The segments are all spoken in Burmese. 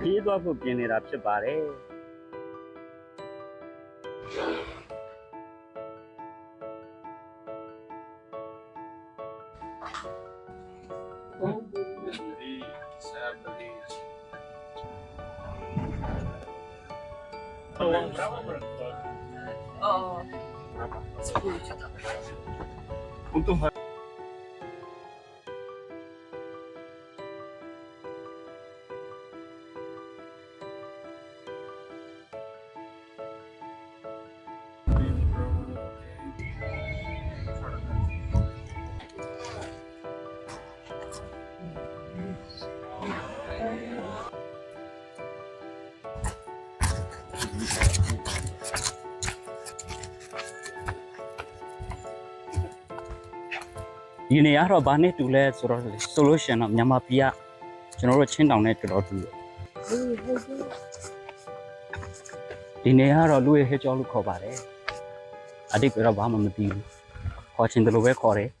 ခီးသွားဖို့ပြင်နေတာဖြစ်ပါတယ် Oo. ။ ဒီနေရာတော့ဘာနဲ့တူလဲဆိုတော့ဆိုလို့ရှိရင်တော့မြန်မာပြည်ကကျွန်တော်တို့ချင်းတောင်နဲ့တော်တော်တူတယ်။ဒီနေရာကတော့လူရဲ့ဟဲကြောလို့ခေါ်ပါတယ်။အတိတ်ကတော့ဘာမှမသိဘူး။ခေါ်ချင်တယ်လို့ပဲခေါ်တယ်။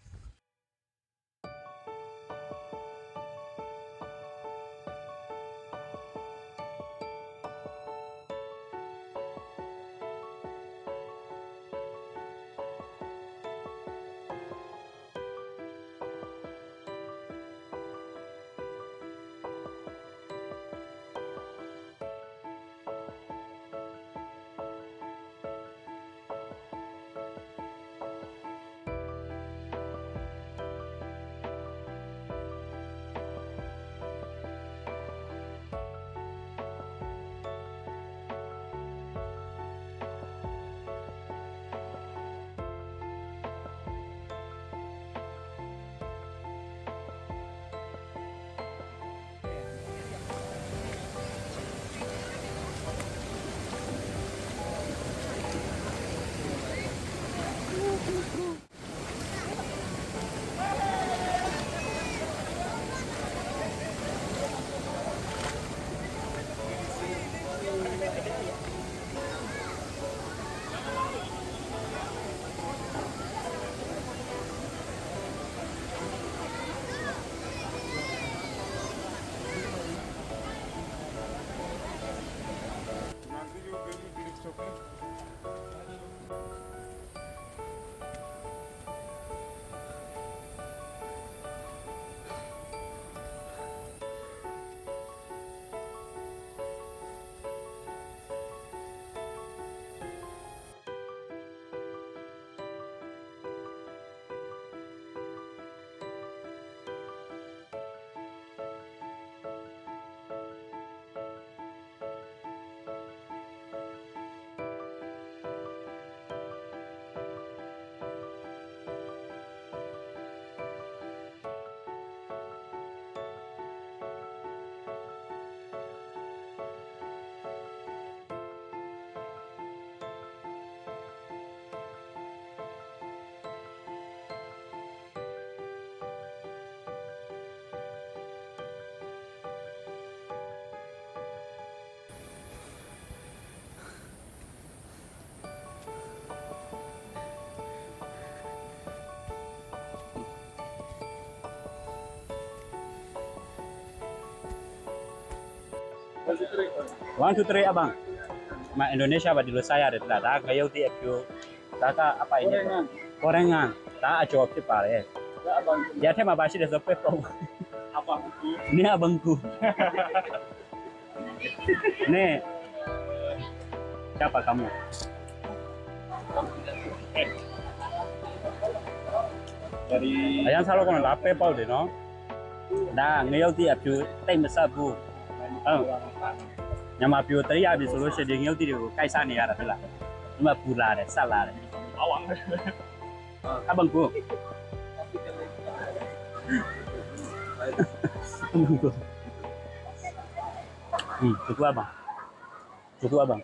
okay? 1 2 3အဘန်း။မအင်ဒိုနီးရှားဘာဒီလိုစားရတယ်တလား။ဒါငရုတ်တိအဖြူ။ဒါကအပိုင်နဲ့ကောရန်ငန်ဒါအကျော်ဖြစ်ပါတယ်။ရထက်မှာပါရှိတယ်ဆိုပက်တော့အဘန်းကူ။နေအဘန်းကူ။နေချပါကမ။အရန်စားလို့ကောင်းလားပဲပေါက်တယ်နော်ဒါ ဟုတ်ညမပြူတရိယာပြီဆိုလို့ရှိရင်ဒီငရုတ်တိတွေကိုကိုက်စားနေရတာဖြစ်လားဒီမှာပူလာတယ်ဆက်လာတယ်အဝမ်းအဘန်ကိုဟင်းတူကွာပါတူကွာပါ